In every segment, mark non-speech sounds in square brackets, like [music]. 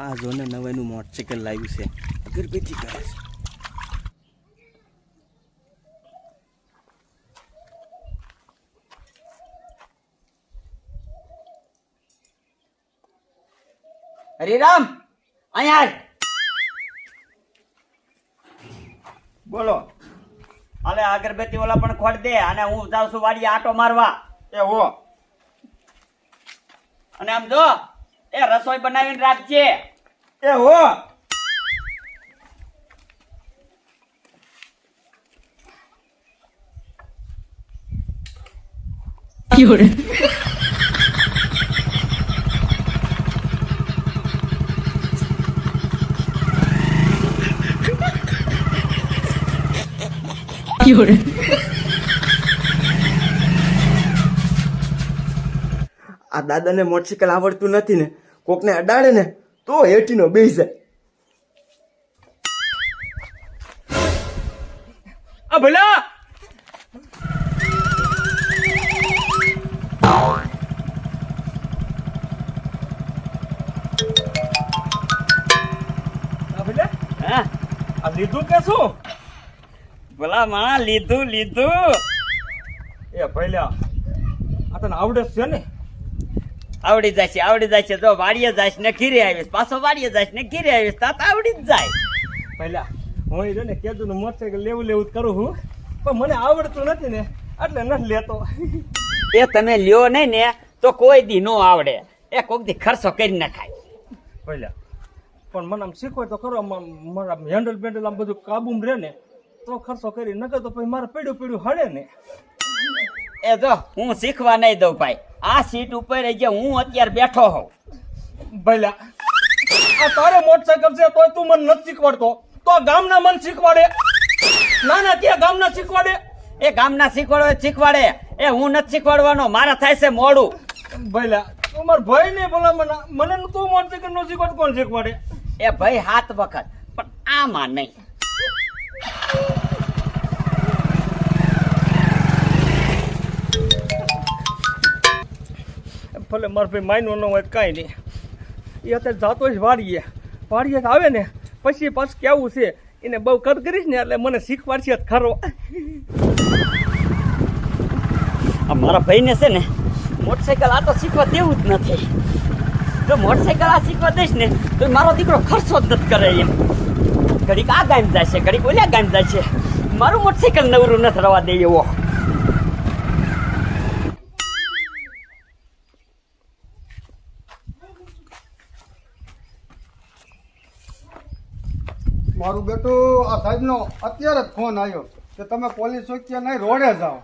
આ જોને નવાઈનું મોટરસાઇકલ લાવ્યું છે. અગરબત્તી કરે છે. હરિરામ અહીંયા બોલો. અલે અગરબત્તી ઓલા પણ ખોડ દે અને હું જાઉં છું વાડી આટો મારવા. એ હો. અને આમ જો, એ રસોઈ બનાવીને રાખજે. એ હો. આ દાદાને મોટરસાઇકલ આવડતું નથી ને. કોકને અડાડે ને તો હેઠીનો બેસી જાય. આ ભલા! આ ભલા? આ લીધું કે શું? ભલા માં લીધું લીધું. એ ભૈલા આ તને આવડે છે ને? આવડી જાય છે આવડી જાય છે જો વાડીએ જાશ ને ઘીરે આવીશ પાછો વાડીએ જાશ ને ઘીરે આવીશ તાત આવડી જ જાય. ભૈલા હું એ ને કેદું નું મોટરસાઇકલ લેવું લેવું જ કરું છું પણ મને આવડતું નથી ને એટલે નથી લેતો. એ તમે લ્યો નહીં ને તો કોઈ દી નો આવડે. એ કોક દી ખર્ચો કરી નાખાય. ભૈલા પણ મને આમ શીખવાય તો ખરો મારા હેન્ડલ બેન્ડલ આમ બધું કાબુમ રહે ને તો ખર્ચો કરી નકર તો પછી મારે પીડ્યું પીડ્યું હળે ને. એ જો હું શીખવા નહીં દઉં ભાઈ. આ સીટ ઉપર જે હું અત્યારે બેઠો હોઉં. ભલા. આ તારે મોટરસાયકલ છે તોય તું મને નથી શીખવાડતો. તો ગામના મન શીખવાડે. ના ના ત્યાં ગામના શીખવાડે? એ ગામના શીખવાડે શીખવાડે. એ હું નથી શીખવાડવાનો મારા થાય છે મોડું. ભલા. તું મારા ભાઈ ને બોલા મને મને તું મોટરસાયકલ નો શીખવાડ કોણ શીખવાડે? એ ભાઈ હાથ વખત પણ આમાં નહીં. ભલે મારા ભાઈ માયનો ન હોય કાંઈ નહીં. એ અત્યારે જાતો જ વાળીએ વાળીએ આવે ને, પછી પાછું કેવું છે? એને બહુ કદ કરીશ ને એટલે મને શીખવાડશે ખરો. મારા ભાઈને છે ને મોટરસાયકલ આ તો શીખવા દેવું જ નથી. જો મોટરસાયકલ આ શીખવા દઈશ ને, તો મારો દીકરો ખર્ચો જ નથી કરે એમ. ઘડીક આ ગામ જાય છે, ઘડીક ઓલા ગામ જાય છે. મારું મોટરસાયકલ નવરું નથી રવા દે એવો. મારું બેટું, આ સાહેબનો અત્યારે જ ફોન આવ્યો કે તમે પોલીસ ચોકીએ નહીં, રોડે જાઓ.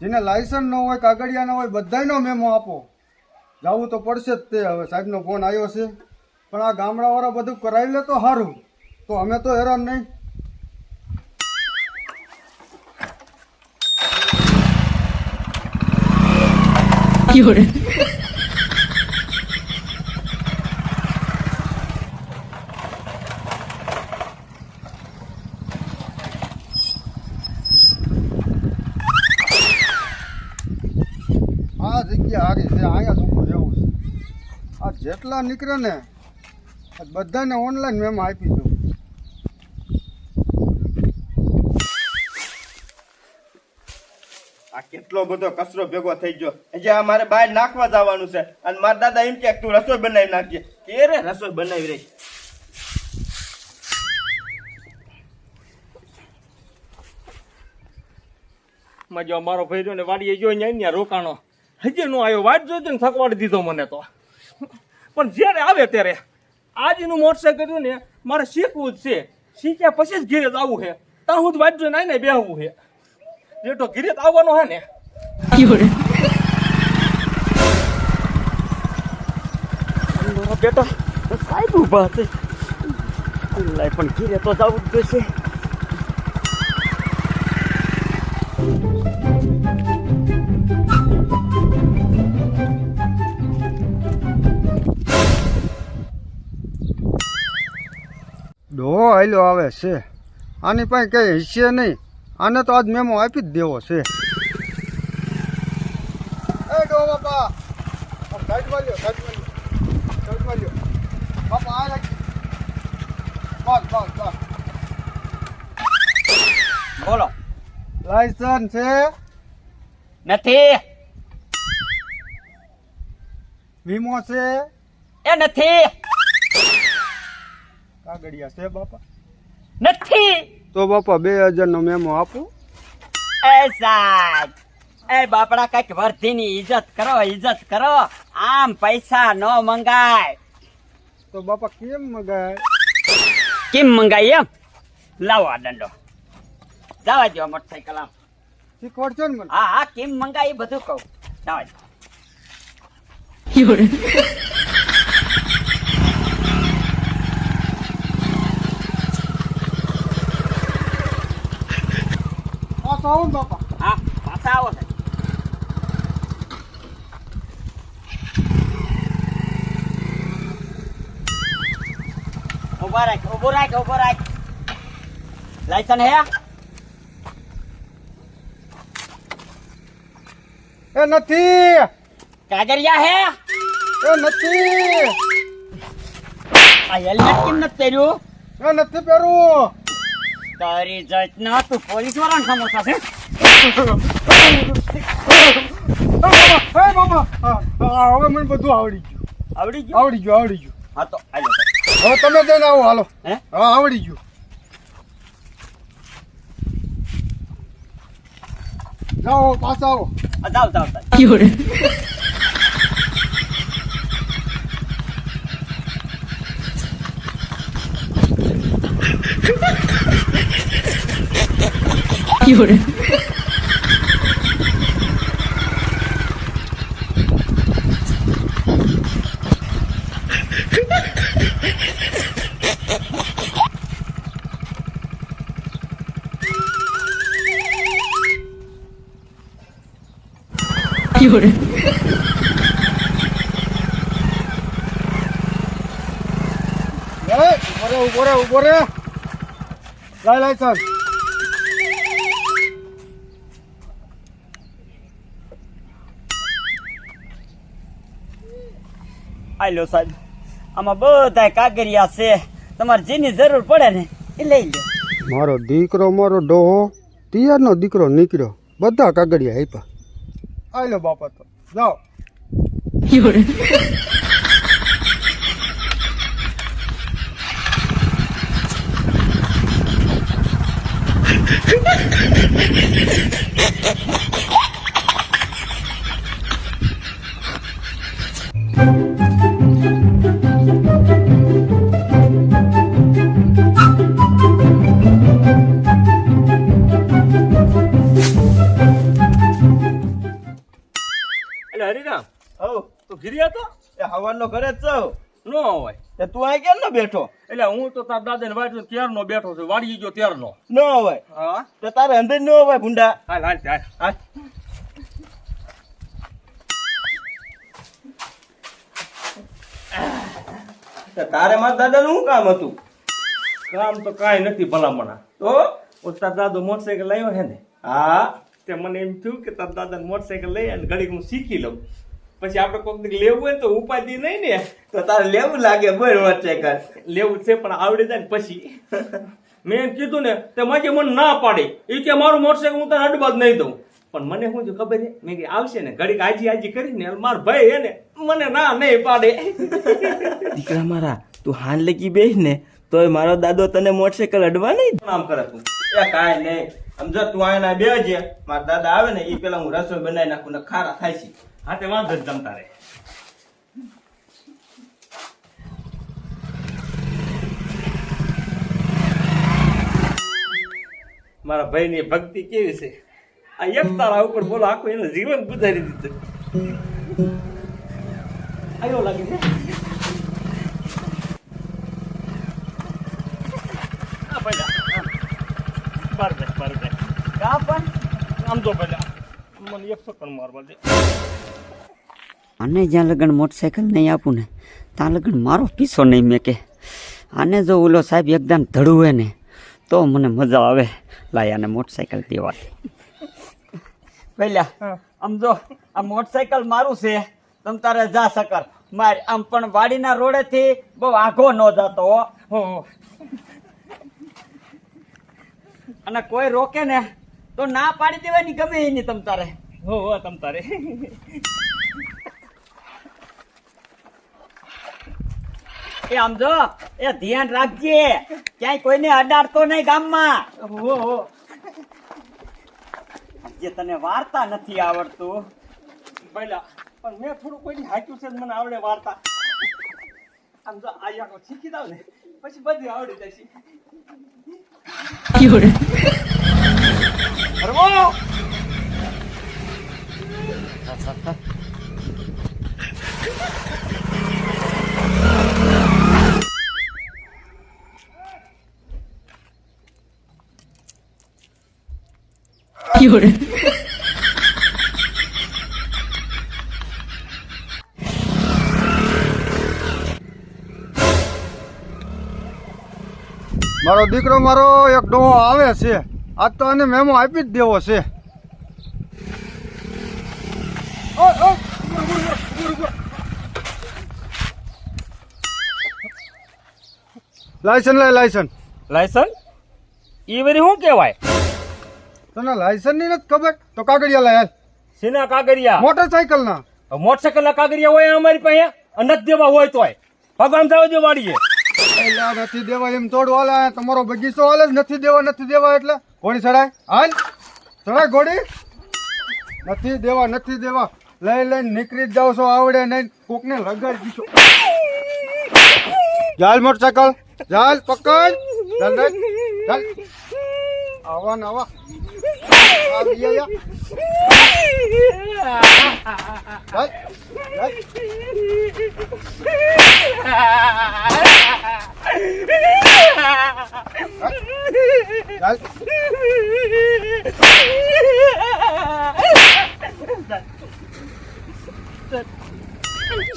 જેને લાયસન્સ ન હોય, કાગળિયા ન હોય બધાનો મેમો આપો. જવું તો પડશે જ તે હવે, સાહેબનો ફોન આવ્યો છે. પણ આ ગામડાવાળા બધું કરાવી લે તો સારું તો અમે તો હેરાન નહીં. આ જગ્યા સારી છે અહીંયા જ ઊભું રહેવું છે આ જેટલા નીકળે ને બધાને ઓનલાઈન મેમ આપી દઉં. આ કેટલો બધો કચરો ભેગો થઈ ગયો. હજી આ મારે બહાર નાખવા જવાનું છે અને મારા દાદા એમ કે તું રસોઈ બનાવી નાખજે. કે રે રસોઈ બનાવી રહી. માં જો મારો ભાઈ રહ્યો ને વાડીએ ગયો ને અહીંયા રોકાણો. હજી નો આવ્યો. વાટ જોજો ને થકવાડી દીધો મને તો. પણ જ્યારે આવે ત્યારે આજનું મોટરસાઇકલ રહ્યું ને, મારે શીખવું જ છે. શીખ્યા પછી જ ઘીરે આવવું છે. ત્યાં હું જ વાટ જોઈને આવીને બેહવું છે. જેટલો ઘીરે આવવાનો હે ને. બેટા, સાહેબ ઊભા છે. પણ ઘીરે તો જવું જ જોઈશે. હાલ્યો આવે છે. આની પાસે કંઈ હિસ્સે નહીં. આને તો આજ મેમો આપી જ દેવો છે. બોલો. લાયસન્સ છે? નથી. વીમો છે? એ નથી. કાગળિયા છે બાપા? નથી. તો બાપા બે હજાર નો મેમો આપું. એ સાહેબ એ બાપડા કંઈક વર્ધીની ઇજ્જત કરો ઇજ્જત કરો. આમ પૈસા ન મંગાય. તો બાપા કેમ મંગાય? કેમ મંગાય એમ? લાવો આ દંડો. જવા દો મોટરસાયકલ આમ. શીખવાડશો ને મને. હા હા કેમ મંગાય એ બધું કહું. જવા દો [laughs] ને બાપા હા પાછા આવો સાહેબ ઊભા રાખ ઊભો રાખ ઊભો રાખ. લાયસન હે એ નથી. કાગરિયા હે? એ નથી. આ હેલ્મેટ કેમ નથી પહેર્યું? એ નથી પહેરવું તારી જાતના તું પોલીસવાળા સમોસા છે હવે મને બધું આવડી ગયું. આવડી ગયું? આવડી ગયું આવડી ગયું. હા તો આલો હવે તમે જઈને આવો હાલો. હે? હા આવડી ગયું. જાઓ પાછા આવો. જાઓ જાઓ [laughs] સાહેબ. એ ઊભો રે ઊભો રે ઊભો રે લાય સાહેબ. આમાં બધા કાગરિયા છે. તમારે જેની જરૂર પડે ને એ લઈ લો મારો દીકરો મારો ડોહો તિયારનો દીકરો નીકળ્યો. બધા કાગળિયા આપ્યા. આયલો બાપા તો. જાઓ. એટલે તું ઘીરી હતો? એ હવાનો ઘરે જ છો ન હોય. તે તું આ કેમ નો બેઠો? એટલે હું તો તાર દાદા ને વાંચું ત્યારનો બેઠો છું? વાડી ગયો ત્યારનો. ન હોય. હા? તો તારે અંદર ન હોય ભુંડા. હાલ હાલ હાલ તારે મારા દાદાનું શું કામ હતું? કામ તો કાંઈ નથી ભલામણા. તો? તાર દાદો મોટરસાયકલ લાવ્યો હે ને? હા. તે મને એમ થયું કે તાર દાદા મોટરસાયકલ લઈ અને ઘડીક હું શીખી લઉં. પછી આપણે કોઈક લેવું હોય તો ઉપાધિ નહીં ને. તો તારે લેવું લાગે બોલ કર. લેવું છે પણ આવડી જાય ને પછી. મેં એમ કીધું ને તે માજી મને ના પાડી. એ કે મારું મોટરસાઇકલ હું તને અડબાદ નહીં દઉં. પણ મને શું જો ખબર છે? મેં કે આવશે ને ઘડીક આજી આજી કરીને ને મારો ભાઈ એને મને ના નહીં પાડે. દીકરા મારા તું હાન લગી બેસ ને તોય મારો દાદો તને મોટરસાયકલ અડવા નહીં આમ કરે તું? એ કાંઈ નહીં. સમજો તું આના બે છે, મારા દાદા આવે ને એ પેલા હું રસોઈ બનાવી નાખું ને ખારા થાય છે. હા, તે વાંધો જ જમતા રે મારા ભાઈની ભક્તિ કેવી છે? આ એક તારા ઉપર બોલો, આખું એનું જીવન ગુજારી દીધું. આવ્યો લાગે છે. આ હા. બાર જાય બાર જાય કા પણ? આમ તો પહેલા મને એક સેકન્ડ મારવા દે. આને જ્યાં લગન મોટરસાયકલ નહીં આપું ને ત્યાં લગન મારો પીસો નહીં મેકે. આને જો ઓલો સાહેબ એકદમ ધડુવે ને તો મને મજા આવે. લાયાને મોટરસાયકલ દેવાથી પહેલા આમ જો આ મોટરસાયકલ મારું છે તમ તારે જા સકર માર આમ પણ વાડીના રોડેથી બહુ આઘો ન જતો હો. અને કોઈ રોકે ને તો ના પાડી દેવાની ગમે એની તમ તારે. હો હો તમ તારે. એ આમ જો એ ધ્યાન રાખજે. ક્યાંય કોઈને અડાડતો નહીં ગામમાં. હો હો. જે તને વાર્તા નથી આવડતું. ભલા પણ મેં થોડું કોઈની હાક્યું છે મને આવડે વાર્તા. આમ જો આ યાકો શીખી દઉં ને પછી બધી આવડી જશે কি করে কি করে મારો દીકરો મારો એક ડોહો આવે છે. આજ તો આને મેમો આપી જ દેવો છે. લાયસન લાય લાયસન લાયસન ઈ વરી શું કહેવાય? તને લાયસનની નથી ખબર? તો કાગળિયા લાય સિના કાગળિયા? કાગરિયા મોટરસાયકલ ના મોટરસાયકલ ના કાગળિયા હોય અમારી પાસે નથી દેવા હોય તોય. ભગવાન જાવ જો વાડીએ. એટલે નથી દેવા એમ તોડ હાલે તમારો બગીચો હાલે જ નથી દેવા નથી દેવા એટલે. ઘોડી ચડાય. હાલ. ચડાય ઘોડી. નથી દેવા નથી દેવા. લઈ લઈને નીકળી જ જાવ છો આવડે નહીં. કોકને લગાડી દીધો. જાલ મોટરસાયકલ જાલ પકડ. ચાલ ચાલ આવા ને આવા. ચાલ ચાલ [laughs]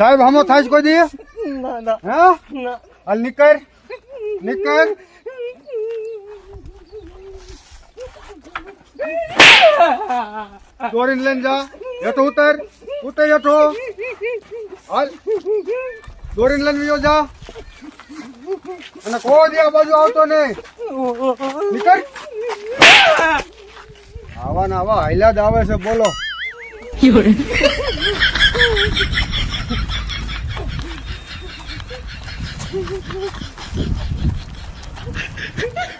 સાહેબ હમો થાય કોઈ દી? ના ના. હા? હાલ નીકળ. નીકળ. દોડીને લઈને જા. હેઠો ઉતર. ઉતર હેઠો. હાલ. દોડીને લઈને વિયો જા. અને કોઈ દી આ બાજુ આવતો નહીં. નીકળ. આવા ને આવા હાઈલા જ આવે છે બોલો. Oh,